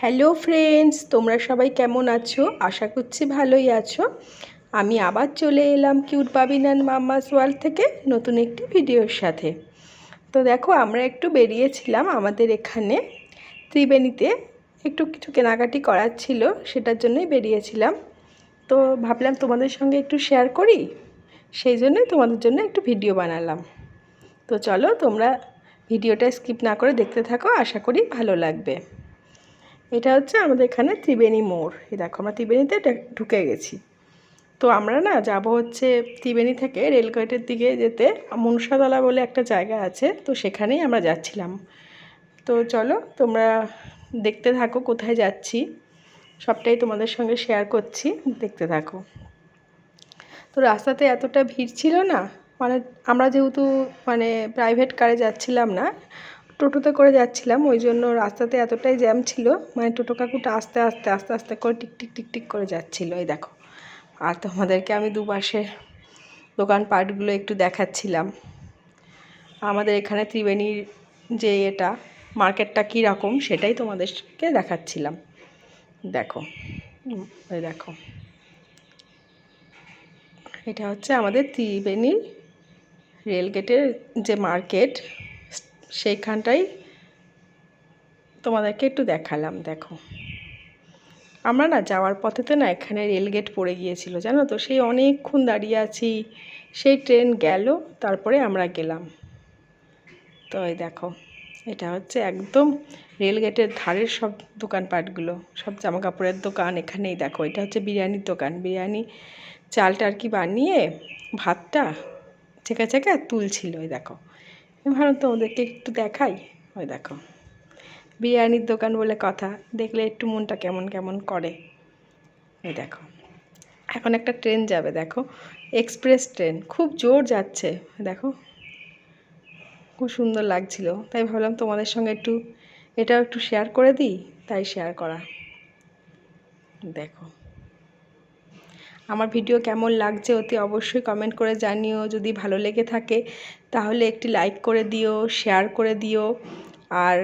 Hello friends তোমরা সবাই কেমন আছো? আশা করছি ভালোই আছো। আমি আবার চলে এলাম কিউট বাবিনান মাম্মাস ওয়ার্ল্ড থেকে নতুন একটি ভিডিওর সাথে। তো দেখো, আমরা একটু বেরিয়েছিলাম আমাদের এখানে ত্রিবেণীতে। একটু কিছু কেনাকাটি করার ছিল, সেটার জন্যই বেরিয়েছিলাম। তো ভাবলাম তোমাদের সঙ্গে একটু শেয়ার করি, সেই জন্যই তোমাদের জন্য একটু ভিডিও বানালাম। তো চলো, তোমরা ভিডিওটা স্কিপ না করে দেখতে থাকো, আশা করি ভালো লাগবে। এটা হচ্ছে আমাদের এখানে ত্রিবেণী মোড়। এই দেখো, আমরা ত্রিবেণীতে ঢুকে গেছি। তো আমরা না যাব হচ্ছে ত্রিবেণী থেকে রেলগেটের দিকে যেতে মনসাতলা বলে একটা জায়গা আছে, তো সেখানেই আমরা যাচ্ছিলাম। তো চলো, তোমরা দেখতে থাকো কোথায় যাচ্ছি। সবটাই তোমাদের সঙ্গে শেয়ার করছি, দেখতে থাকো। তো রাস্তাতে এতটা ভিড় ছিল না মানে আমরা যেহেতু মানে প্রাইভেট কারে যাচ্ছিলাম না টোটোতে করে যাচ্ছিলাম, ওই জন্য রাস্তাতে এতটাই জ্যাম ছিল মানে টোটো কাকুটা আস্তে আস্তে আস্তে আস্তে করে টিক টিক টিক টিক করে যাচ্ছিল, এই দেখো। আর তোমাদেরকে আমি দুপাশে দোকানপাটগুলো একটু দেখাচ্ছিলাম। আমাদের এখানে ত্রিবেণীর যে এটা, মার্কেটটা কীরকম সেটাই তোমাদেরকে দেখাচ্ছিলাম। দেখো ওই দেখো। এটা হচ্ছে আমাদের ত্রিবেণীর রেলগেটের যে মার্কেট সেইখানটাই তোমাদেরকে একটু দেখালাম, দেখো। আমরা না যাওয়ার পথেতে না এখানে রেলগেট পড়ে গিয়েছিল, জানো তো? সেই অনেকক্ষণ দাঁড়িয়ে আছি, সেই ট্রেন গেল, তারপরে আমরা গেলাম। তো এই দেখো, এটা হচ্ছে একদম রেলগেটের ধারের সব দোকানপাটগুলো, সব জামা কাপড়ের দোকান এখানেই, দেখো। এটা হচ্ছে বিরিয়ানির দোকান। বিরিয়ানি চালটা আর কি বানিয়ে ভাতটা ছেঁকা ছেঁকা তুলছিল ওই দেখো। ভাবলাম তোমাদেরকে একটু দেখাই। ওই দেখো। বিরিয়ানির দোকান বলে কথা। দেখলে একটু মনটা কেমন কেমন করে। এই দেখো। এখন একটা ট্রেন যাবে, দেখো। Express train. খুব জোর যাচ্ছে, দেখো। খুব সুন্দর লাগছিল। তাই ভাবলাম তোমাদের সঙ্গে একটু, এটাও একটু শেয়ার করে দিই, তাই শেয়ার করা। দেখো। আমার ভিডিও কেমন লাগছে অতি অবশ্যই কমেন্ট করে জানিও। যদি ভালো লেগে থাকে, তাহলে একটি লাইক করে দিও শেয়ার করে দিও, আর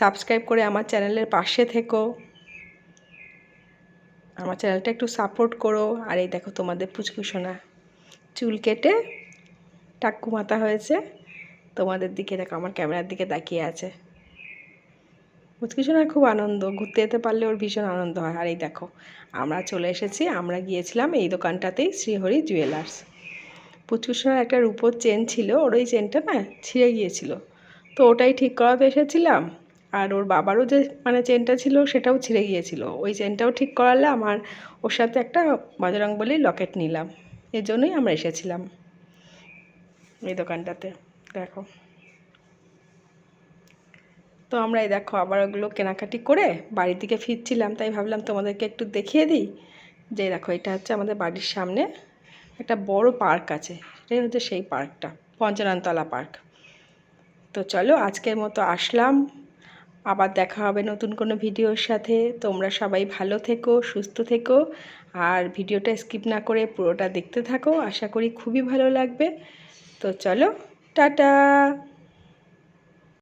সাবস্ক্রাইব করে আমার চ্যানেলের পাশে থেকো। আমার চ্যানেলটা একটু সাপোর্ট করো। আর এই দেখো তোমাদের পুচকুসোনা চুল কেটে টাক্কু মাথা হয়েছে। তোমাদের দিকে দেখো, আমার ক্যামেরার দিকে তাকিয়ে আছে। পুচকুসোনার খুব আনন্দ। ঘুরতে যেতে পারলে ওর ভীষণ আনন্দ হয়। আর এই দেখো, আমরা চলে এসেছি। আমরা গিয়েছিলাম এই দোকানটাতেই, শ্রীহরি জুয়েলার্স পুচকুসোনার একটা রূপোর চেন ছিল। ওর ওই চেনটা না, ছিঁড়ে গিয়েছিল। তো ওটাই ঠিক করাতে এসেছিলাম। আর ওর বাবারও যে মানে চেনটা ছিল, সেটাও ছিঁড়ে গিয়েছিল। ওই চেনটাও ঠিক করালে আমার ওর সাথে একটা বজরং বলি লকেট নিলাম। এর জন্যই আমরা এসেছিলাম এই দোকানটাতে। দেখো। তো আমরা এই দেখো আবার ওগুলো কেনাকাটি করে বাড়ির দিকে ফিরছিলাম, তাই ভাবলাম তোমাদেরকে একটু দেখিয়ে দিই। যে দেখো এটা হচ্ছে আমাদের বাড়ির সামনে একটা বড় পার্ক আছে, এটাই হচ্ছে সেই পার্কটা, পঞ্চাননতলা পার্ক। তো চলো আজকের মতো আসলাম, আবার দেখা হবে নতুন কোনো ভিডিওর সাথে। তোমরা সবাই ভালো থেকো, সুস্থ থেকো, আর ভিডিওটা স্কিপ না করে পুরোটা দেখতে থাকো, আশা করি খুবই ভালো লাগবে। তো চলো, টাটা!